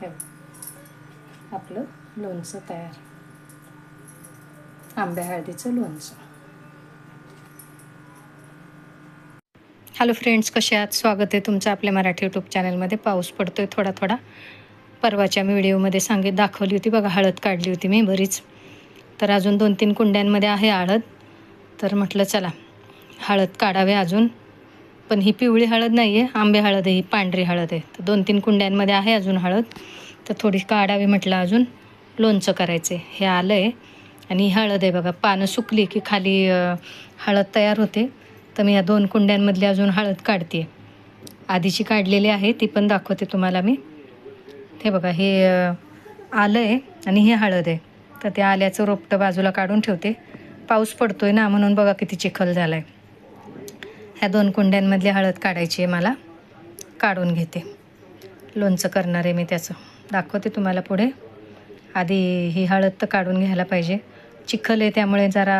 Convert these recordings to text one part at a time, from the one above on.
हे आपलं लोणचं तयार. आंब्या हळदीचं लोणचं. हॅलो फ्रेंड्स कसे आहात? स्वागत आहे तुमचं आपल्या मराठी यूट्यूब चॅनलमध्ये पाऊस पडतो आहे थोडा थोडा. परवाच्या मी व्हिडिओमध्ये सांगित दाखवली होती बघा हळद काढली होती मी बरीच. तर अजून दोन तीन कुंड्यांमध्ये आहे हळद. तर म्हटलं चला हळद काढावे अजून. पण ही पिवळी हळद नाही आहे आंबे हळद आहे ही पांढरी हळद आहे. तर दोन तीन कुंड्यांमध्ये आहे अजून हळद. तर थोडी काढावी म्हटलं अजून. लोणचं करायचं आहे हे आलं आहे आणि ही हळद आहे बघा पानं सुकली की खाली हळद तयार होते. तर मी या दोन कुंड्यांमधली अजून हळद काढते आधीची काढलेली आहे ती पण दाखवते तुम्हाला मी. हे बघा हे आलं आहे आणि हे हळद आहे. तर ते आल्याचं रोपटं बाजूला काढून ठेवते. पाऊस पडतोय ना म्हणून बघा किती चिखल झाला आहे ह्या दोन कुंड्यांमधली हळद काढायची आहे मला. काढून घेते. लोणचं करणार आहे मी त्याचं. दाखवते तुम्हाला पुढे. आधी ही हळद तर काढून घ्यायला पाहिजे. चिखल आहे त्यामुळे जरा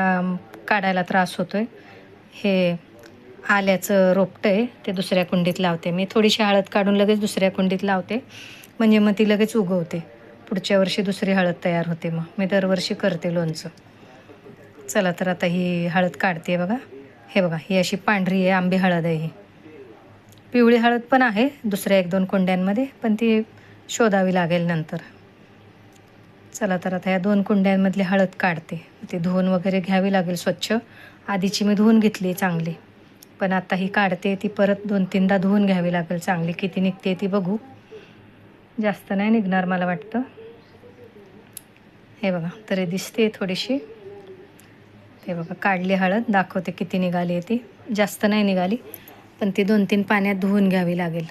काढायला त्रास होतो आहे हे आल्याचं रोपटं आहे ते दुसऱ्या कुंडीत लावते मी. थोडीशी हळद काढून लगेच दुसऱ्या कुंडीत लावते. म्हणजे मग ती लगेच उगवते. पुढच्या वर्षी दुसरी हळद तयार होते मग. मी दरवर्षी करते लोणचं. चला तर आता ही हळद काढते बघा. हे बघा ही अशी पांढरी आहे आंबी हळद आहे ही. पिवळी हळद पण आहे दुसऱ्या एक दोन कुंड्यांमध्ये पण ती शोधावी लागेल नंतर. चला तर आता या दोन कुंड्यांमधली हळद काढते. ती धुवून वगैरे घ्यावी लागेल स्वच्छ. आधीची मी धुवून घेतली चांगली. पण आता ही काढते ती परत दोन तीनदा धुवून घ्यावी लागेल चांगली. किती निघते ती बघू. जास्त नाही निघणार मला वाटतं. हे बघा तरी दिसते थोडीशी. हे बघा काढली हळद दाखवते किती निघाली आहे ती. जास्त नाही निघाली पण ती दोन तीन पाण्यात धुवून घ्यावी लागेल.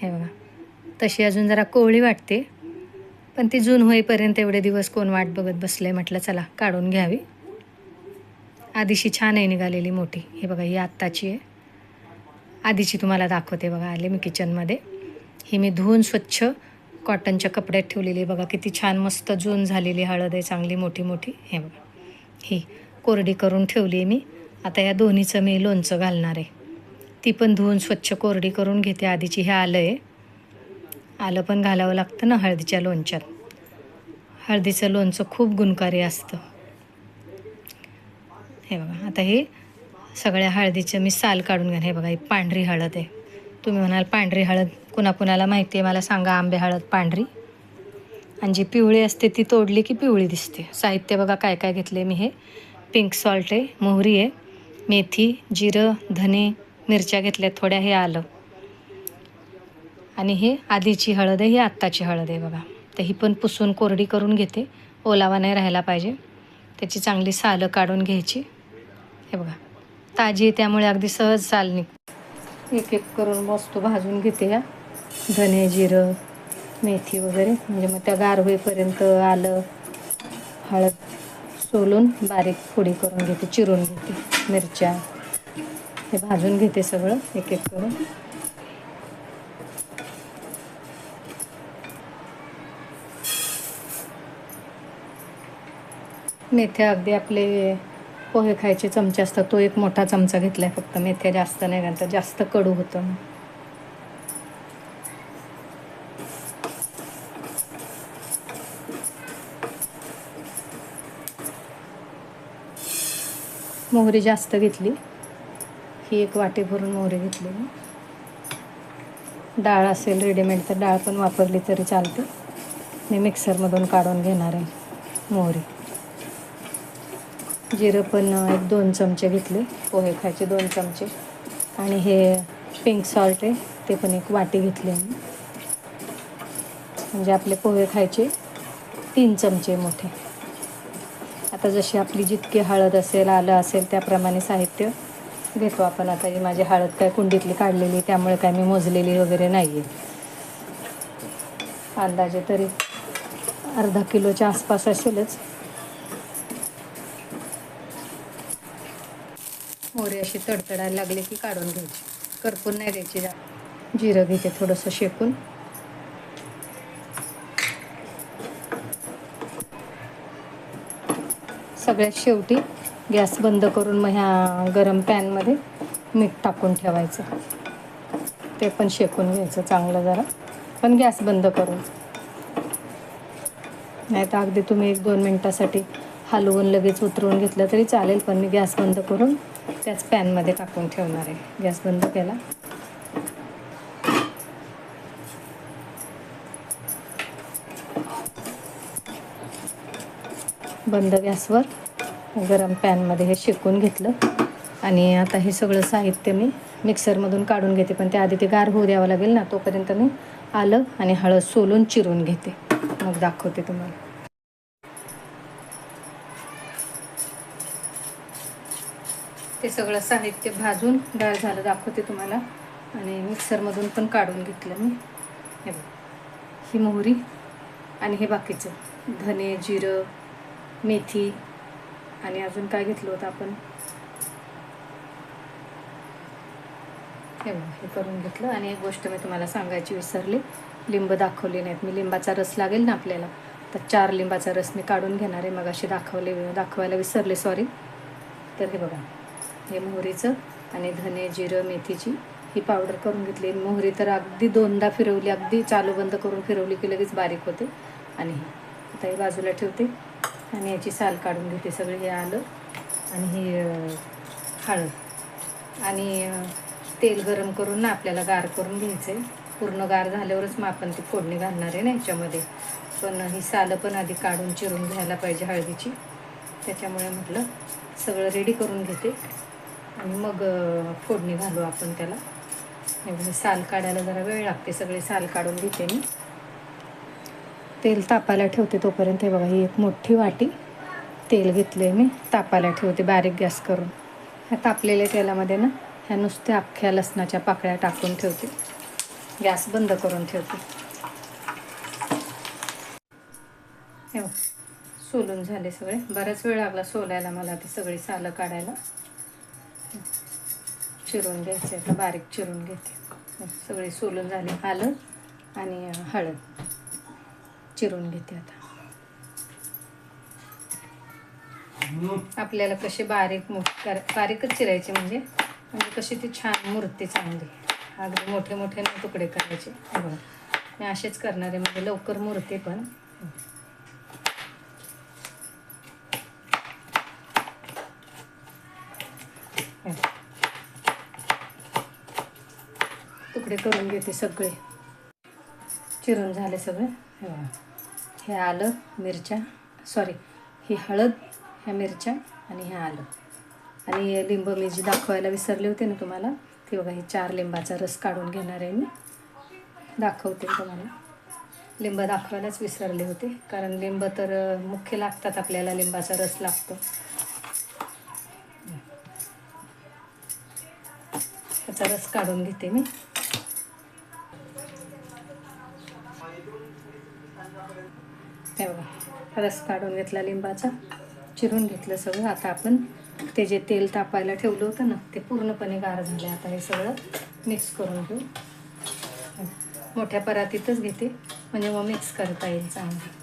हे बघा तशी अजून जरा कोवळी वाटते पण ती जून होईपर्यंत एवढे दिवस कोण वाट बघत बसले म्हटलं चला काढून घ्यावी. आधीशी छान आहे निघालेली मोठी हे बघा ही आत्ताची आहे. आधीची तुम्हाला दाखवते बघा आले मी किचनमध्ये ही मी धुवून स्वच्छ कॉटनच्या कपड्यात ठेवलेली आहे. बघा किती छान मस्त जून झालेली हळद आहे चांगली मोठी मोठी हे बघा. ही कोरडी करून ठेवली आहे मी. आता या दोन्हीचं मी लोणचं घालणार आहे. ती पण धुवून स्वच्छ कोरडी करून घेते. आधीची हे आलं आहे आलं पण घालावं लागतं ना हळदीच्या लोणच्यात. हळदीचं लोणचं खूप गुणकारी असतं. हे बघा आता हे सगळ्या हळदीचं मी साल काढून घ्या हे बघा ही पांढरी हळद आहे. तुम्ही म्हणाल पांढरी हळद कुणाकुणाला माहिती आहे मला सांगा आंबे हळद पांढरी. आणि जी पिवळी असते ती तोडली की पिवळी दिसते. साहित्य बघा काय काय घेतले मी हे. पिंक सॉल्ट आहे मोहरी आहे मेथी जिरं धने मिरच्या घेतल्या थोड्या हे आलं. आणि हे आधीची हळद आहे ही आत्ताची हळद आहे बघा. तर ही पण पुसून कोरडी करून घेते. ओलावा नाही राहायला पाहिजे. त्याची चांगली सालं काढून घ्यायची. हे बघा. ताजी आहे त्यामुळे अगदी सहज साल निघते. एक एक करून मस्त भाजून घेते या. धने जिरं मेथी वगैरे. म्हणजे मग त्या गार होईपर्यंत आलं हळद सोलून बारीक फोडी करून घेते चिरून घेते मिरच्या हे भाजून घेते सगळं एक एक करून. मेथ्या अगदी आपले पोहे खायचे चमचे असतात तो एक मोठा चमचा घेतलाय फक्त. मेथ्या जास्त नाही घालतात जास्त कडू होतं. मोहरी जास्त घेतली. ही एक वाटी भरून मोहरी घेतली मी. डाळ असेल रेडीमेड तर डाळ पण वापरली तरी चालते. मी मिक्सरमधून काढून घेणार आहे मोहरी. जिरं पण एक दोन चमचे घेतले. पोहे खायचे दोन चमचे. आणि हे पिंक सॉल्ट आहे ते पण एक वाटी घेतली मी. म्हणजे आपले पोहे खायचे तीन चमचे मोठे. आता जशी आपली जितकी हळद असेल आलं असेल त्याप्रमाणे साहित्य घेतो आपण. आता ही माझी हळद काय कुंडीतली काढलेली त्यामुळे काय मी मोजलेली वगैरे नाही आहे अंदाजे तरी अर्धा किलोच्या आसपास असेलच. मोरी अशी तडतडायला लागली की काढून घ्यायची. करपून नाही द्यायची जिरं घेते थोडंसं शेकून. सगळ्यात शेवटी गॅस बंद करून मग ह्या गरम पॅनमध्ये मीठ टाकून ठेवायचं. ते पण शेकून घ्यायचं चांगलं जरा. पण गॅस बंद करून. नाही तर अगदी तुम्ही एक दोन मिनटासाठी हलवून लगेच उतरवून घेतलं तरी चालेल पण मी गॅस बंद करून त्याच पॅनमध्ये टाकून ठेवणार आहे. गॅस बंद केला. बंद गॅसवर गरम पॅनमध्ये हे शेकून घेतलं. आणि आता हे सगळं साहित्य मी मिक्सरमधून काढून घेते पण त्याआधी ते गार होऊ द्यावं लागेल ना तोपर्यंत मी आलं आणि हळद सोलून चिरून घेते. मग दाखवते तुम्हाला. ते सगळं साहित्य भाजून गार झालं दाखवते तुम्हाला. आणि मिक्सरमधून पण काढून घेतलं मी. हे बघ. ही मोहरी आणि हे बाकीचं. धने जिरं मेथी आणि अजून काय घेतलं होतं आपण? हे हे करून घेतलं आणि एक गोष्ट मी तुम्हाला सांगायची विसरली. लिंब दाखवली नाहीत. मी लिंबाचा रस लागेल ना आपल्याला? तर चार लिंबाचा रस मी काढून घेणार आहे. मग असे दाखवले दाखवायला विसरले सॉरी तर हे बघा हे मोहरीचं आणि धने जिरं मेथीची ही पावडर करून घेतली. मोहरी तर अगदी दोनदा फिरवली अगदी चालू बंद करून फिरवली की लगेच बारीक होते. आणि आता ही बाजूला ठेवते. आणि याची साल काढून घेते सगळं हे आलं. आणि हे हळद. आणि तेल गरम करून ना आपल्याला गार करून घ्यायचं आहे पूर्ण गार झाल्यावरच मग आपण ती फोडणी घालणार आहे ना याच्यामध्ये. पण ही सालं पण आधी काढून चिरून घ्यायला पाहिजे हळदीची. त्याच्यामुळे म्हटलं सगळं रेडी करून घेते. आणि मग फोडणी घालू आपण त्याला. एवढी साल काढायला जरा वेळ लागते. सगळे साल काढून घेते मी. तेल तापायला ठेवते तोपर्यंत. हे बघा ही एक मोठी वाटी तेल घेतले मी तापायला ठेवते बारीक गॅस करून. ह्या तापलेल्या तेलामध्ये ना ह्या नुसत्या अख्ख्या लसणाच्या पाकळ्या टाकून ठेवते. गॅस बंद करून ठेवते. सोलून झाले सगळे. बराच वेळ लागला सोलायला मला ती सगळी सालं काढायला. चिरून घ्यायचे बारीक चिरून घेते. सगळी सोलून झाली आलं आणि हळद. चिरून घेते आता. आपल्याला कसे बारीक मोठ बारीकच चिरायचे म्हणजे म्हणजे कशी ती छान मूर्ती चांगली. अगदी मोठे मोठे न तुकडे करायचे. बघा मी असेच करणार आहे. म्हणजे लवकर मूर्ती पण. तुकडे करून घेते सगळे. चिरून झाले सगळे. हे हे आलं मिरच्या. सॉरी ही हळद ह्या मिरच्या आणि हे आलं. आणि हे लिंब मी जी दाखवायला विसरले होते ना तुम्हाला ते बघा हे चार लिंबाचा रस काढून घेणार आहे मी. दाखवते तुम्हाला. लिंब दाखवायलाच विसरले होते कारण लिंब तर मुख्य लागतात आपल्याला लिंबाचा रस लागतो. त्याचा रस काढून घेते मी. हे बघा रस काढून घेतला लिंबाचा. चिरून घेतलं सगळं. आता आपण ते जे तेल तापायला ठेवलं होतं ना ते पूर्णपणे गार झाले आता हे सगळं मिक्स करून घेऊ. मोठ्या परातीतच घेते. म्हणजे मग मिक्स करता येईल चांगलं.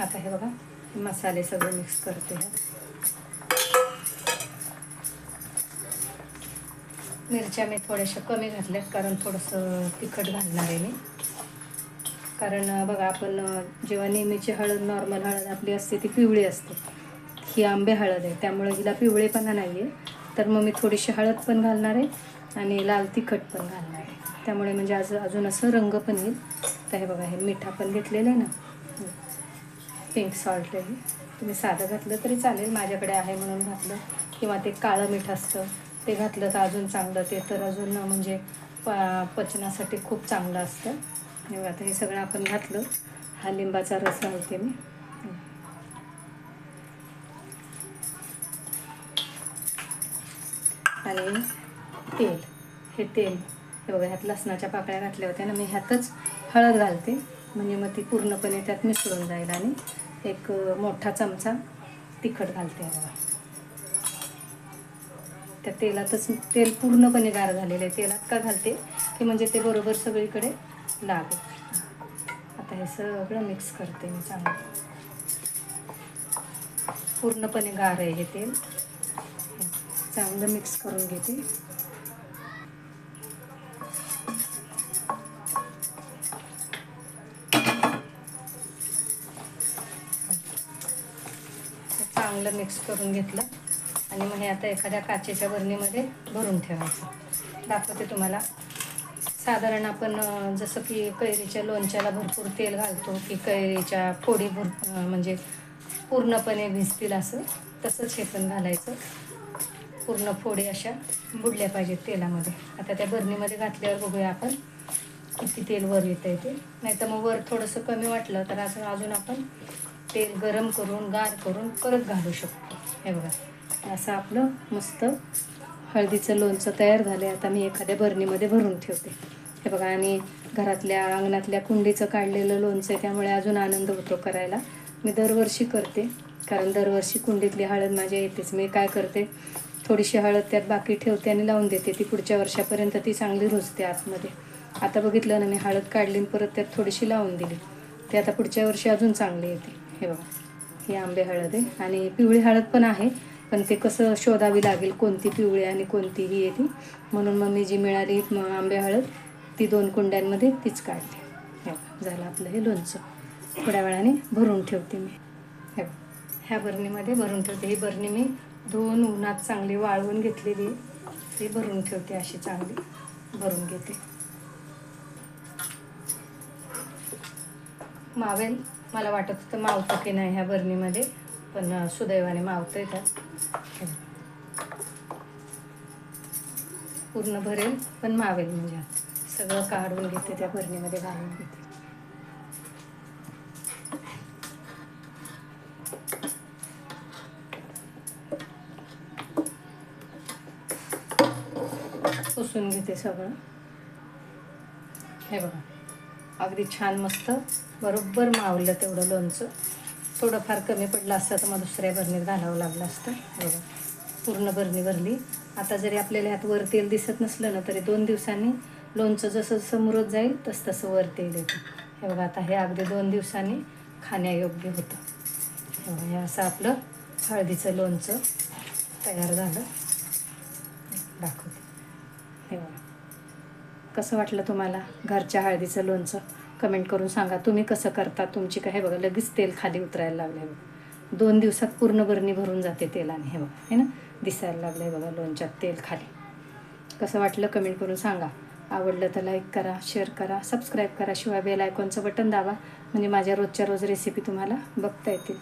आता हे बघा मसाले सगळे मिक्स करते मिरच्या मी थोड्याशा कमी घातल्यात कारण थोडंसं तिखट घालणार आहे मी. कारण बघा आपण जेव्हा नेहमीची हळद नॉर्मल हळद आपली असते ती पिवळी असते. ही आंबे हळद आहे. त्यामुळे हिला पिवळेपणा नाही आहे तर मग मी थोडीशी हळद पण घालणार आहे आणि लाल तिखट पण घालणार आहे. त्यामुळे म्हणजे आज अजून असं रंग पण येईल. तर हे बघा हे मिठा पण घेतलेलं आहे ना पिंक सॉल्ट आहे. तुम्ही साधं घातलं तरी चालेल माझ्याकडे आहे म्हणून घातलं. किंवा ते काळं मीठ असतं ते घातलं तर अजून चांगलं ते तर अजून म्हणजे प पचनासाठी खूप चांगलं असतं. हे आता हे सगळं आपण घातलं. हा लिंबाचा रस घालते मी. आणि तेल. हे तेल. हे बघा ह्यात लसणाच्या पाकळ्या घातल्या होत्या ना मी ह्यातच हळद घालते. म्हणजे मग ती पूर्णपणे त्यात मिसळून जाईल आणि एक मोठा चमचा तिखट घालते बघा त्या तेलातच तेल पूर्णपणे गार झालेलं आहे. तेलात का घालते? की म्हणजे ते बरोबर सगळीकडे लागेल. आता हे सगळं मिक्स करते मी चांगलं. पूर्णपणे गार आहे हे तेल. चांगलं मिक्स करून घेते. चांगलं मिक्स करून घेतलं. आणि मग हे आता एखाद्या काचेच्या बरणीमध्ये भरून ठेवायचं. दाखवते तुम्हाला. साधारण आपण जसं की कैरीच्या लोणच्याला भरपूर तेल घालतो की कैरीच्या फोडी भर म्हणजे पूर्णपणे भिजतील असं तसंच हे पण घालायचं. पूर्ण फोडी अशा बुडल्या पाहिजेत तेलामध्ये. आता त्या बरणीमध्ये घातल्यावर बघूया आपण किती तेल वर येतं आहे ते. नाही तर मग वर थोडंसं कमी वाटलं तर असं अजून आपण तेल गरम करून गार करून परत घालू शकतो. हे बघा असं आपलं मस्त हळदीचं लोणचं तयार झालं आहे आता मी एखाद्या बरणीमध्ये भरून ठेवते. हे बघा आणि घरातल्या अंगणातल्या कुंडीचं काढलेलं लोणचं आहे त्यामुळे अजून आनंद होतो करायला. मी दरवर्षी करते कारण दरवर्षी कुंडीतली हळद माझ्या येतेच. मी काय करते थोडीशी हळद त्यात बाकी ठेवते आणि लावून देते. ती पुढच्या वर्षापर्यंत ती चांगली रुजते आतमध्ये. आता बघितलं ना मी हळद काढली आणि परत त्यात थोडीशी लावून दिली. ते आता पुढच्या वर्षी अजून चांगली येते. हे बघा ही आंबे हळद आहे. आणि पिवळी हळद पण आहे. पण ते कसं शोधावी लागेल कोणती पिवळी आणि कोणती ही येते म्हणून मग मी जी मिळाली आंबे हळद ती दोन कुंड्यांमध्ये तीच काढली हे झालं आपलं हे लोणचं. थोड्या वेळाने भरून ठेवते मी. हे ह्या बरणीमध्ये भरून ठेवते. ही बरणी मी धुवून उन्हात चांगली वाळवून घेतलेली आहे. ती भरून ठेवते अशी चांगली. भरून घेते. मावेल. मला वाटत होतं मावतं की नाही ह्या बरणीमध्ये पण सुदैवाने मावतं त्यात. पूर्ण भरेल पण मावेल म्हणजे सगळं काढून घेते त्या बरणीमध्ये घालून घेते. पुसून घेते सगळं. हे बघा. अगदी छान मस्त. बरोबर मावलं तेवढं लोणचं. थोडंफार कमी पडलं असतं तर मग दुसऱ्या बरणीत घालावं लागलं असतं. हे बघा. पूर्ण बरणी भरली. आता जरी आपल्याला ह्यात वर तेल दिसत नसलं ना तरी दोन दिवसांनी लोणचं जसं जसं मुरत जाईल तसं तसं वर तेल येतं. हे बघा आता हे अगदी दोन दिवसांनी खाण्यायोग्य होतं. हे बघा, हे असं आपलं हळदीचं लोणचं तयार झालं. दाखवते. हे बघा. कसं वाटलं तुम्हाला घरच्या हळदीचं लोणचं? कमेंट करून सांगा. तुम्ही कसं करता? तुमची काय हे बघा लगेच तेल खाली उतरायला लागलं बघा. दोन दिवसात पूर्ण बरणी भरून जाते तेलाने हे बघा हे ना? दिसायला लागलं आहे बघा लोणच्यात तेल खाली. कसं वाटलं कमेंट करून सांगा. आवडलं तर लाईक करा शेअर करा सबस्क्राईब करा. शिवाय बेल आयकॉनचं बटन दाबा. म्हणजे माझ्या रोजच्या रोज रेसिपी तुम्हाला बघता येतील.